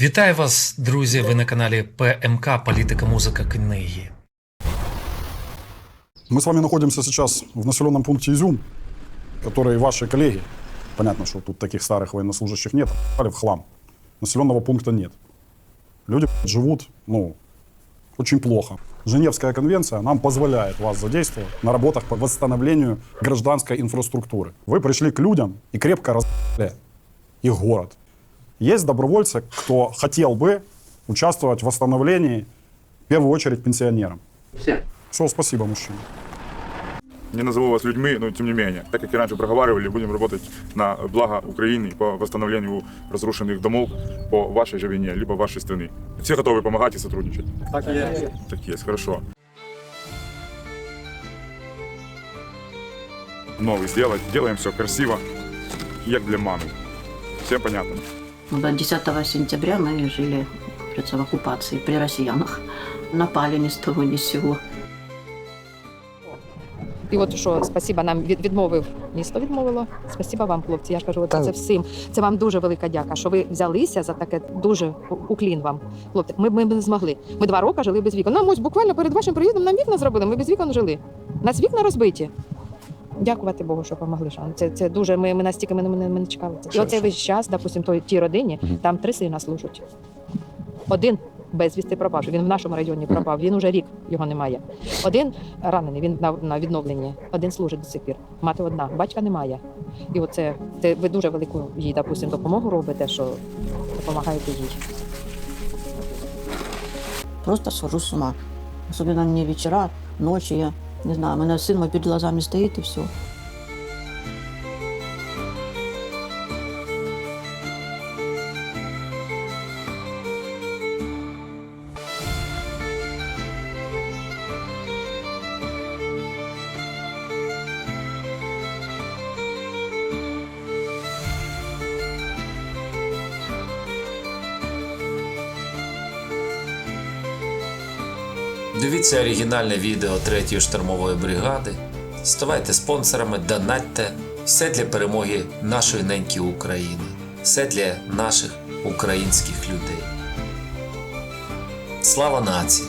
Вітаю вас, друзі! Ви на каналі ПМК Політика, музика, книги. Мы с вами находимся сейчас в населенном пункте Изюм, который ваши коллеги, понятно, что тут таких старых военнослужащих нет, пали в хлам. Населенного пункта нет. Люди живут, ну, очень плохо. Женевская конвенция нам позволяет вас задействовать на работах по восстановлению гражданской инфраструктуры. Вы пришли к людям и крепко разбили их город. Есть добровольцы, кто хотел бы участвовать в восстановлении, в первую очередь, пенсионерам. Все. Все, спасибо, мужчина. Не назову вас людьми, но тем не менее. Так как и раньше проговаривали, будем работать на благо Украины по восстановлению разрушенных домов по вашей же вине, либо вашей страны. Все готовы помогать и сотрудничать? Так и есть. Так есть, хорошо. Новый сделать, делаем все красиво, як для мамы. Всем понятно? До 10 сентября мы жили в оккупации при россиянах. Напали ни с того ни с сего. І от що, спасіба нам від, відмовив місто відмовило. Спасіба вам, хлопці. Я ж кажу, от це всім. Це вам дуже велика дяка, що ви взялися за таке дуже уклін вам. Хлопці, ми, ми б не змогли. Ми два роки жили без вікон. Нам ось буквально перед вашим приїздом нам вікна зробили. Ми без вікон жили. Нас вікна розбиті. Дякувати Богу, що допомогли. Шан. Це, це дуже. Ми, ми настільки ми, ми, ми не чекали. це. І оцей весь час, допустимо, той тій родині, там три сина служать. Один безвісти пропав. Він в нашому районі пропав. Він уже рік його немає. Один ранений, він на, на відновленні, один служить до сих пір. Мати одна, батька немає. І оце це ви дуже велику їй, допустим, допомогу робите, що допомагаєте їй. Просто схожу с ума. Особенно мне вечера, ночи, я не знаю, у мене син перед глазами стоит и все. Дивіться оригінальне відео 3-ї штурмової бригади. Ставайте спонсорами, донатьте. Все для перемоги нашої неньки України. Все для наших українських людей. Слава нації!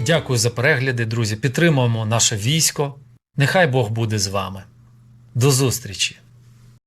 Дякую за перегляди, друзі. Підтримуємо наше військо. Нехай Бог буде з вами. До зустрічі!